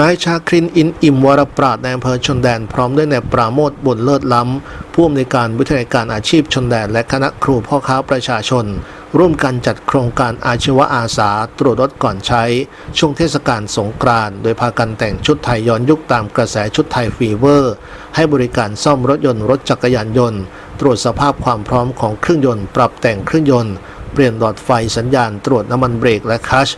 นายชาครินอินอิมวรปราดในอำเภอชนแดน พร้อมด้วยนายปราโมทบุญเลิศล้ำผู้อำนวยการวิทยาการอาชีพชนแดน และคณะครูพ่อค้าประชาชน ร่วมกันจัดโครงการอาชีวะอาสา ตรวจรถก่อนใช้ ช่วงเทศกาลสงกรานต์โดยพากันแต่งชุดไทยย้อนยุคตามกระแสชุดไทยฟีเวอร์ ให้บริการซ่อมรถยนต์รถจักรยานยนต์ ตรวจสภาพความพร้อมของเครื่องยนต์ ปรับแต่งเครื่องยนต์ เปลี่ยนหลอดไฟสัญญาณตรวจน้ำมันเบรกและคัช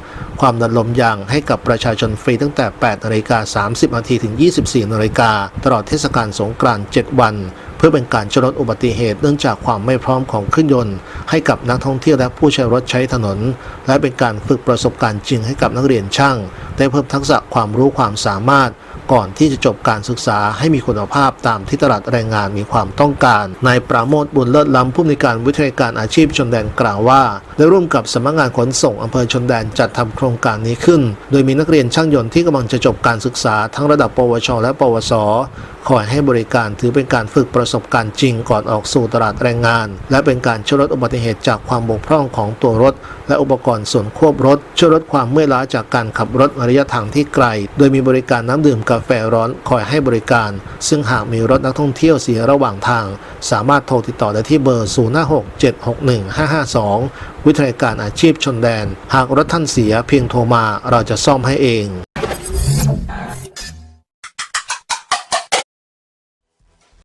ความดันลมยางให้กับประชาชนฟรีตั้งแต่ 8นาฬิกา30นาทีถึง 24นาฬิกาตลอดเทศกาลสงกรานต์ 7 วัน เพื่อเป็นการชลดอุบัติเหตุเนื่องจากความไม่พร้อมของเครื่องยนต์ ให้กับนักท่องเที่ยวและผู้ใช้รถใช้ถนน และเป็นการฝึกประสบการณ์จริงให้กับนักเรียนช่าง ได้เพิ่มทักษะความรู้ความสามารถ ก่อนที่จะจบการศึกษาให้มีคุณภาพตามที่ตลาดแรงงานมีความต้องการนายปราโมทบุญเลิศล้ำผู้อำนการวิทยาการอาชีพชนแดนกล่าวว่า ได้ร่วมกับสำนักงานขนส่งอำเภอชนแดนจัดทำโครงการนี้ขึ้น โดยมีนักเรียนช่างยนต์ที่กำลังจะจบการศึกษาทั้งระดับปวช และ ปวสคอยให้บริการถือเป็นการฝึกประสบการณ์จริงก่อนออกสู่ตลาดแรงงาน และเป็นการช่วยลดอุบัติเหตุจากความบกพร่องของตัวรถ และอุปกรณ์ส่วนควบรถช่วยลดความเมื่อยล้าจากการขับรถระยะทางที่ไกล โดยมีบริการน้ำดื่มกาแฟร้อนคอยให้บริการ ซึ่งหากมีรถนักท่องเที่ยวเสียระหว่างทาง สามารถโทรติดต่อได้ที่เบอร์ 056-761-552 วิทยาการอาชีพชนแดน หากรถท่านเสียเพียงโทรมาเราจะซ่อมให้เอง